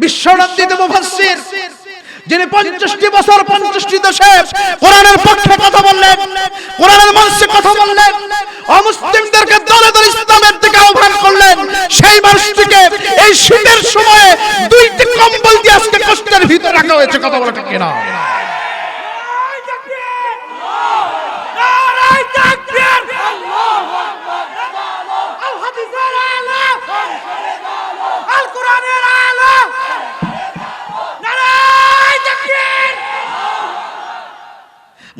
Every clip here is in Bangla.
বিশ্বনন্দিত মুফাসসির, যিনি পঞ্চাশটি বছর পঞ্চাশটি দেশে কোরআনের পক্ষে কথা বললেন, কোরআনের মঞ্চে কথা বললেন, অমুসলিমদেরকে দলে দলে ইসলামের দিকে আহ্বান করলেন। সেই মানুষটিকে এই শীতের সময়ে দুইটি কম্বল দিয়ে আজকে কষ্টের ভিতরে রাখা হয়েছে, কথা বলা ঠিক কিনা?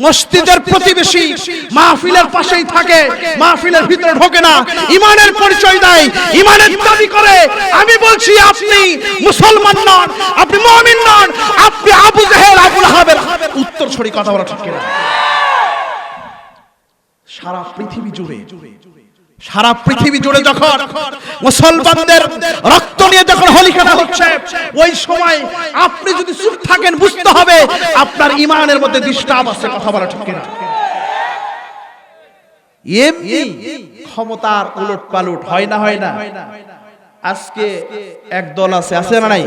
মসজিদের প্রতিবেশী মাহফিলের পাশেই থাকে মাহফিলের ভিতরে ঢোকে না ইমানের পরিচয় দেয় ইমানের দাবি করে আমি বলছি আপনি মুসলমান নন আপনি মুমিন নন আপনি আবু জাহেল আবু লাহাবের উত্তর ছড়ি কথা বলা ঠিক কিনা? সারা পৃথিবী জুড়ে সারা পৃথিবী জুড়ে যখন মুসলমানদের রক্ত নিয়ে যখন হোলি খেলা হচ্ছে ওই সময় আপনি যদি চুপ থাকেন বুঝতে হবে আপনার ইমানের মধ্যে ডিস্টার্ব আছে, কথা বলা ঠিক কিনা? এমনি ক্ষমতার উলট পালট হয় না হয় না? আজকে এক দল আছে আছে না নাই?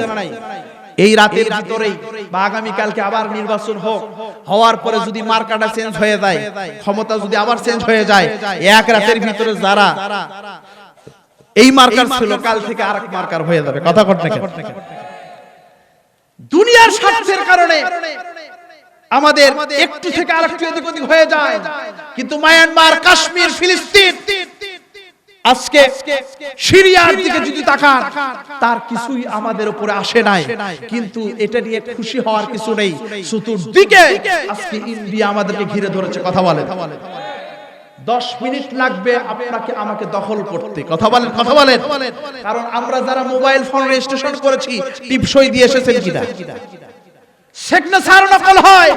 এই রাতের ভিতরেই বা আগামী কালকে আবার নির্বাচন হোক, হওয়ার পরে যদি মার্কাটা চেঞ্জ হয়ে যায়, ক্ষমতা যদি আবার চেঞ্জ হয়ে যায়, এক রাতের ভিতরে যারা এই মার্কার ছিল, কাল থেকে আরেক মার্কার হয়ে যাবে। কথা করতে দুনিয়ার স্বার্থের কারণে আমাদের একটু থেকে আরেকটু এদিক ওদিক হয়ে যায়। কিন্তু মায়ানমার কাশ্মীর ফিলিস্তিন আজকে সিরিয়ার দিকে যদি তাকান তার কিছুই আমাদের উপরে আসে নাই। কিন্তু এটা নিয়ে খুশি হওয়ার কিছু নেই। চতুর্দিকে আজকে ইন্ডিয়া আমাদেরকে ঘিরে ধরেছে। কথা বলে দশ মিনিট লাগবে আপনাকে আমাকে দখল করতে। কথা বলেন কথা বলেন। কারণ আমরা যারা মোবাইল ফোন রেজিস্ট্রেশন করেছি টিপসই দিয়ে এসেছেন কিনা? নকল হয়।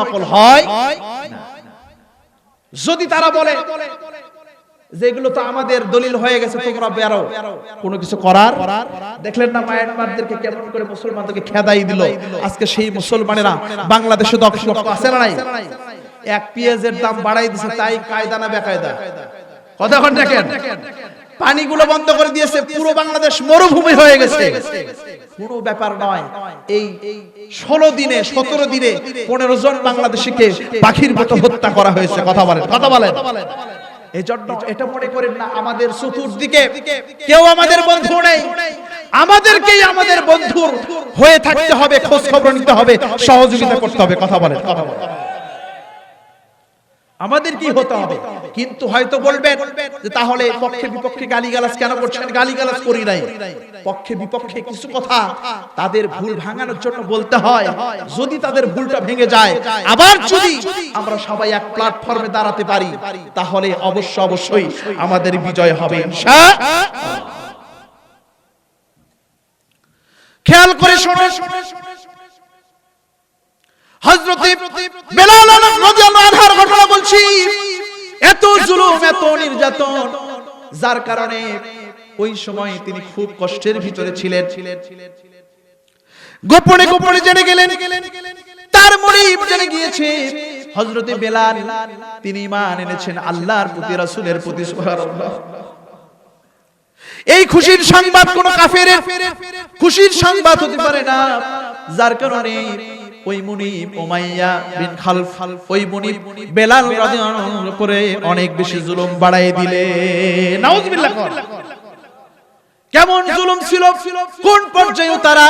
নকল হয়। যদি তারা বলে যেগুলো তো আমাদের দলিল হয়ে গেছে, তোমরা বেরো। কোনো কিছু করার? দেখলেন না মায়ানমারদেরকে কেমন করে মুসলমানদেরকে খেদাই দিল। আজকে সেই মুসলমানেরা বাংলাদেশে দক্ষ আছে না নাই? এক পেঁয়াজের দাম বাড়াই দিছে, তাই কায়দা না বেকায়দা? কথা দেখেন। পানিগুলো বন্ধ করে দিয়েছে, পুরো বাংলাদেশ মরুভূমি হয়ে গেছে। কোনো ব্যাপার নয়, এই ষোলো দিনে, সতেরো দিনে পনেরো জন বাংলাদেশিকে পাখির মতো হত্যা করা হয়েছে। কথা বলেন কথা বলেন। সহযোগিতা করতে হবে। কথা বলেন কথা বলেন। আমাদের কি হতে হবে। কিন্তু হয়তো বলবেন যে তাহলে পক্ষে বিপক্ষে গালিগালাজ কেন করছেন? গালিগালাজ করি নাই। পক্ষে বিপক্ষে কিছু কথা তাদের ভুল ভাঙানোর জন্য বলতে হয়। যদি তাদের ভুলটা ভেঙে যায় আবার যদি আমরা সবাই এক প্ল্যাটফর্মে দাঁড়াতে পারি তাহলে অবশ্য অবশ্যই আমাদের বিজয় হবে। খেয়াল করে শোনো। তিনি খুব কষ্টের ভিতরে ছিলেন। গোপনে গোপনে জেনে গেলেন, তার মরিব জেনে গিয়েছে, হযরতে বেলাল, তিনি ঈমান এনেছেন আল্লাহর প্রতি, রাসূলের প্রতি এই খুশির সংবাদ কোন কাফের খুশির সংবাদ হতে পারে না, যার কারণে কেমন জুলুম ছিল? কোন পর্যায়ে তারা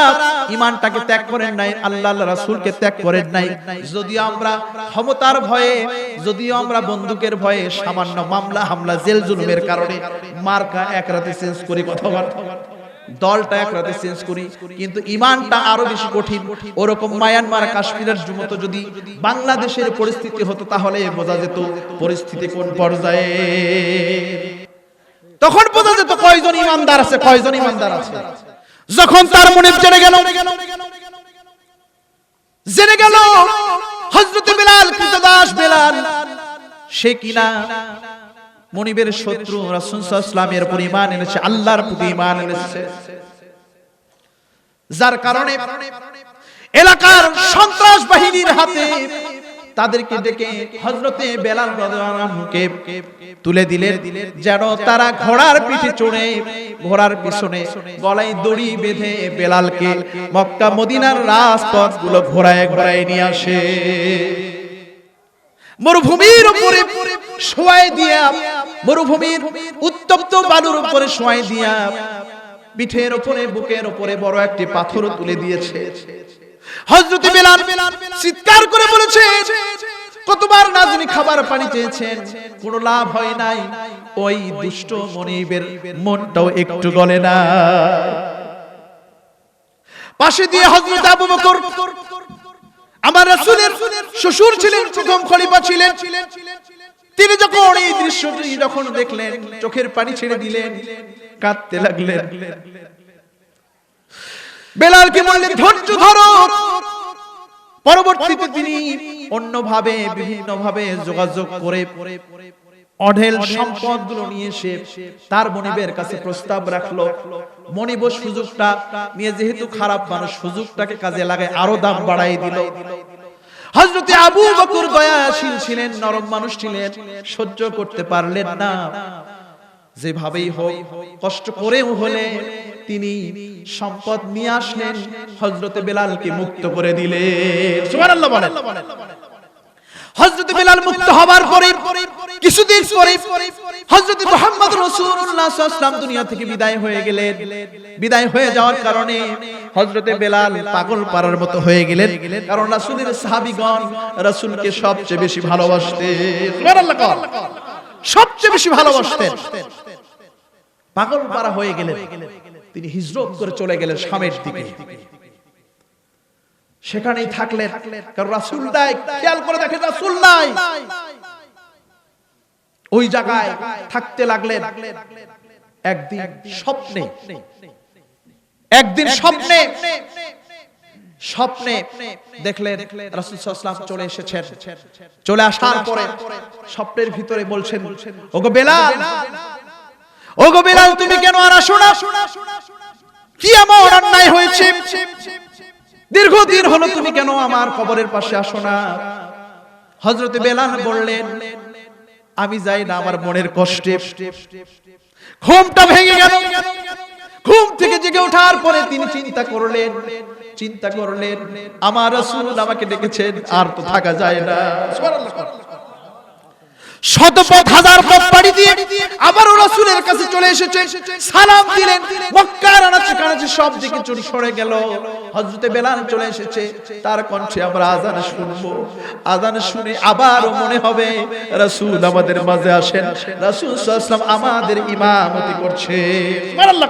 ইমানটাকে ত্যাগ করেন নাই আল্লাহ রাসূলকে ত্যাগ করেন নাই। যদিও আমরা ক্ষমতার ভয়ে, যদিও আমরা বন্দুকের ভয়ে সামান্য মামলা হামলা, জেল জুলুমের কারণে মার্কা এক রাতে চেঞ্জ করি কথাবার্তা। দলটা এক রাতে চেঞ্জ করি, কিন্তু ইমানটা আরও বেশি কঠিন। ওরকম মায়ানমার, কাশ্মীরের মতো যদি বাংলাদেশের পরিস্থিতি হতো, তাহলে বোঝা যেত পরিস্থিতি কোন পর্যায়ে। তখন বোঝা যেত কয়জন ইমানদার আছে, কয়জন ইমানদার আছে। যখন তার মনে জেনে গেল জেনে গেল, হযরত বিলাল কৃতদাস বিলাল, সে কিনা? মনিবের শত্রু রাসূল সাল্লাল্লাহু উপর ঈমান এনেছে, আল্লাহর প্রতি ঈমান এনেছে। যার কারণে এলাকার সন্ত্রাস বাহিনীর হাতে তাদেরকে ডেকে হজরতে বেলাল তুলে দিলেন, যেন তারা ঘোড়ার পিঠে চড়ে ঘোড়ার পিছনে গলায় দড়ি বেঁধে বেলালকে মক্কা, মদিনার ঘোরায় ঘোরায় নিয়ে আসে। মরুভূমির উপরে শোয়াই দিয়া মরুভূমির উত্তপ্ত বালুর উপরে শোয়াই দিয়া পিঠের উপরে বুকের উপরে বড় একটি পাথর তুলে দিয়েছে। হযরত বেলাল চিৎকার করে বলেছে, কতবার নাজনি খাবার পানি চেয়েছেন, কোনো লাভ হয় নাই। ওই দুষ্ট মনিবের মনটাও একটু গলে না। পাশে দিয়ে হযরত আবু বকর আমার রাসূলের শ্বশুর ছিলেন, প্রথম খলিফা ছিলেন। তিনি যখন এই দৃশ্যটি যখন দেখলেন, চোখের পানি ছেড়ে দিলেন, কাঁদতে লাগলেন। বেলালকে বললেন, ধৈর্য ধরো। পরবর্তীতে তিনি অন্যভাবে, বিভিন্নভাবে যোগাযোগ করে অঢেল সম্পদগুলো নিয়ে এসে তার মনিবের কাছে প্রস্তাব রাখল। মনিব সুযোগটা নিয়ে, যেহেতু খারাপ মানুষ, সুযোগটাকে কাজে লাগায় আরও দাম বাড়াই দিল। হযরতে আবু বকর দয়াশীল ছিলেন, নরম মানুষ ছিলেন, সহ্য করতে পারলেন না। যেভাবেই হোক, কষ্ট করেও হলে তিনি সম্পদ নিয়ে আসলেন হজরতে বেলালকে মুক্ত করে দিলেন। সুবহানাল্লাহ বলেন। হযরত বেলাল মুক্ত হবার পরে, কিছুদিন পরে হযরত মুহাম্মদ সাল্লাল্লাহু দুনিয়া থেকে বিদায় হয়ে গেলেন। বিদায় হয়ে যাওয়ার কারণে পাগল পারার মতো হয়ে গেলেন। কারণ সবচেয়ে বেশি ভালোবাসতেন। সবচেয়ে বেশি ভালোবাসতেন। পাগল পারা হয়ে গেলেন। তিনি হিজরত করে চলে গেলেন শামের দিকে। সেখানেই কারণ রাসূল নাই। খেয়াল করে দেখেন, রাসূল নাই। ওই জায়গায় থাকতে লাগলেন একদিন স্বপ্নে। একদিন স্বপ্নে। স্বপ্নে দেখলেন রাসূল সাল্লাল্লাহু চলে এসেছেন। চলে আসার পরে স্বপ্নের ভিতরে বলছেন, ওগো বেলাল ওগো বেলাল, তুমি কেন আর আসো না? কি এমন অন্যায় হয়েছে? দীর্ঘদিন হলো তুমি কেন আমার কবরের পাশে আসো না? হজরত বেলাল বললেন, আমি যাই না, আমার মনের কষ্টে। ঘুমটা ভেঙে গেল। ঘুম থেকে জেগে ওঠার পরে তিনি চিন্তা করলেন চিন্তা করলেন, আমার রাসূল আমাকে ডেকেছেন, আর তো থাকা যায় না। শতপথ হাজার পথ পাড়ি দিয়ে কাছে চলে এসেছে। সালাম দিলেন। মক্কার আনাচে কানাচে সব দিকে চুরি সরে গেল। চলে এসেছে। তার কণ্ঠে আমরা আজান শুনব। আজান শুনে মনে হবে, রাসূল আমাদের মাঝে আসেন। রাসূল সাল্লাল্লাহু আমাদের ইমামতি করছে। সুবহানাল্লাহ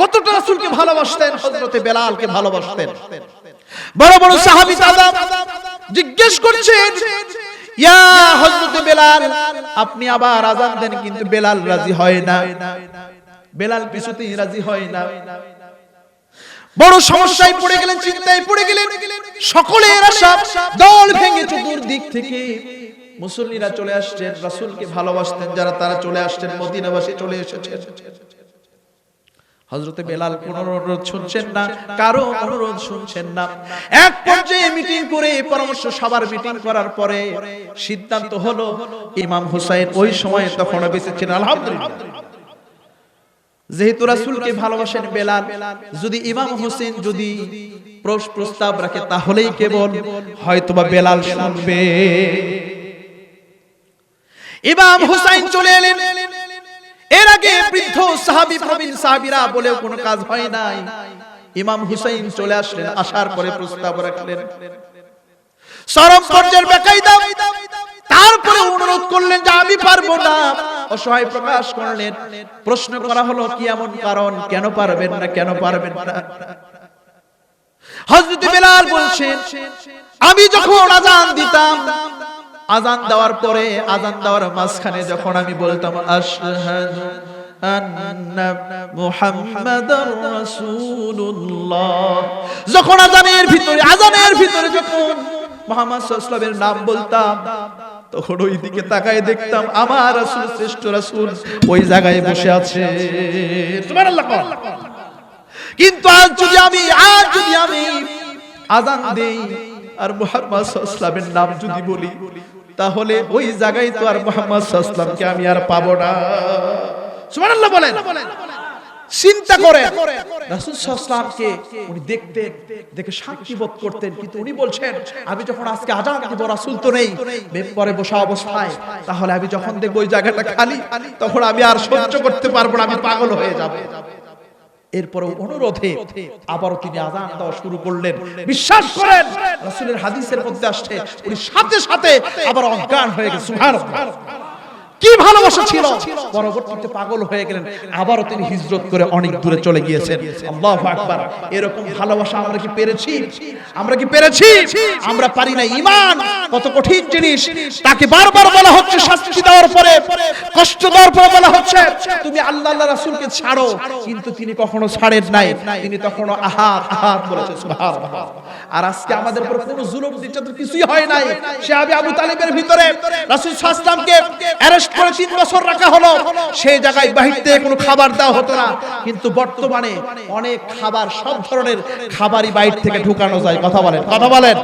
কতটা রাসূলকে ভালোবাসতেন, হযরতে বেলালকে ভালোবাসতেন। বড় বড় সাহাবী জিজ্ঞেস করছেন ইয়া আপনি আবার আজান দেন, কিন্তু বেলাল রাজি হয় না। বেলাল কিছুতেই রাজি হয় না। বড় সমস্যায় পড়ে গেলেন, চিন্তায় পড়ে গেলেন। সকলের আশা, দল ভেঙে চতুর্দিক থেকে মুসল্লিরা চলে আসছেন, রাসূলকে ভালোবাসতেন, যারা তারা চলে আসছেন, মদিনাবাসী চলে এসেছেন। হজরতে বেলাল কোন অনুরোধ শুনছেন না কারও অনুরোধ শুনছেন না। এক পর্যায়ে মিটিং করে পরামর্শ সবার মিটিং করার পরে সিদ্ধান্ত হলো ইমাম হুসাইন ওই সময় তখন বেঁচে ছিলেন আলহামদুলিল্লাহ। যেহেতু রাসূলকে ভালোবাসেন বেলাল যদি ইমাম হোসেন যদি প্রস- প্রস্তাব রাখে তাহলেই কেবল হয়তোবা বেলাল শুনবে। ইমাম হুসাইন চলে এলেন। এর আগে বৃদ্ধ সাহাবী প্রবীণ সাহাবীরা বলেও কোনো কাজ হয় নাই। ইমাম হুসাইন চলে আসলেন আসার পরে প্রস্তাব রাখলেন। চরম পর্যায়ের বেকায়দা। তারপরে অনুরোধ করলেন যে আমি পারব না। অসহায় প্রকাশ করলেন। প্রশ্ন করা হলো কি এমন কারণ? কেন পারবেন না? কেন পারবেন না? হযরত বেলাল বলছেন আমি যখন আজান দিতাম আজান দেওয়ার পরে, আজান দেওয়ার মাঝখানে যখন আমি বলতাম, আশহাদু যখন আজানের ভিতরে আজানের ভিতরে যখন মুহাম্মদ ওয়াসাল্লামের নাম বলতাম, তখন ওই দিকে তাকায় দেখতাম, আমার রাসূল, শ্রেষ্ঠ রাসূল ওই জায়গায় বসে আছে। সুবহানাল্লাহ কিন্তু আজ যদি আমি, আজ যদি আমি আজান দেই, আর মুহাম্মদ সাল্লামের নাম যদি বলি তাহলে ওই জায়গায় তো আর মুহাম্মদ সাল্লামকে আমি আর পাবো না। সুবহানাল্লাহ বলেন। চিন্তা করে রাসূল সাল্লামকে উনি দেখতেন, দেখে শান্তি বোধ করতেন। কিন্তু উনি বলছেন, আমি যখন আজকে আজান দিব, রাসূল তো নেই। মেম্বরে বসা অবস্থায়, তাহলে আমি যখন দেখব ওই জায়গাটা খালি, তখন আমি আর সহ্য করতে পারব না, আমি পাগল হয়ে যাব। এরপরে অনুরোধে আবারও তিনি আজান দেওয়া শুরু করলেন। বিশ্বাস করেন রাসূলের হাদিসের মধ্যে আসছে উনি সাথে সাথে আবার অজ্ঞান হয়ে গেছে সুবহানাল্লাহ। কি ভালোবাসা ছিল? পরবর্তীতে পাগল হয়ে গেলেন। আবারও তিনি হিজরত করে অনেক দূরে চলে গিয়েছেন। আল্লাহু আকবার। এরকম ভালোবাসা আমরা কি পেরেছি? আমরা কি পেরেছি? আমরা পারি না। ঈমান কত কঠিন জিনিস, তাকে বারবার বলা হচ্ছে, শাস্তি দেওয়ার পরে, কষ্ট দেওয়ার পরে বলা হচ্ছে, তুমি আল্লাহ আল্লাহ রাসূলকে ছাড়ো, কিন্তু তিনি কখনো ছাড়েন নাই। তিনি তখনও আহার আহার বলেছে, সুবহানাল্লাহ। আর আজকে আমাদের উপর কোনো জুলুম, নির্যাতন কিছুই হয় নাই। সে আবি তালিবের ভিতরে রাসূল সাল্লামকে অ্যারেস্ট করে তিন বছর রাখা হলো। সেই জায়গায় বাহির থেকে কোনো খাবার দেওয়া হতো না। কিন্তু বর্তমানে অনেক খাবার, সব ধরনের খাবারই বাইরে থেকে ঢুকানো যায়। কথা বলেন কথা বলেন।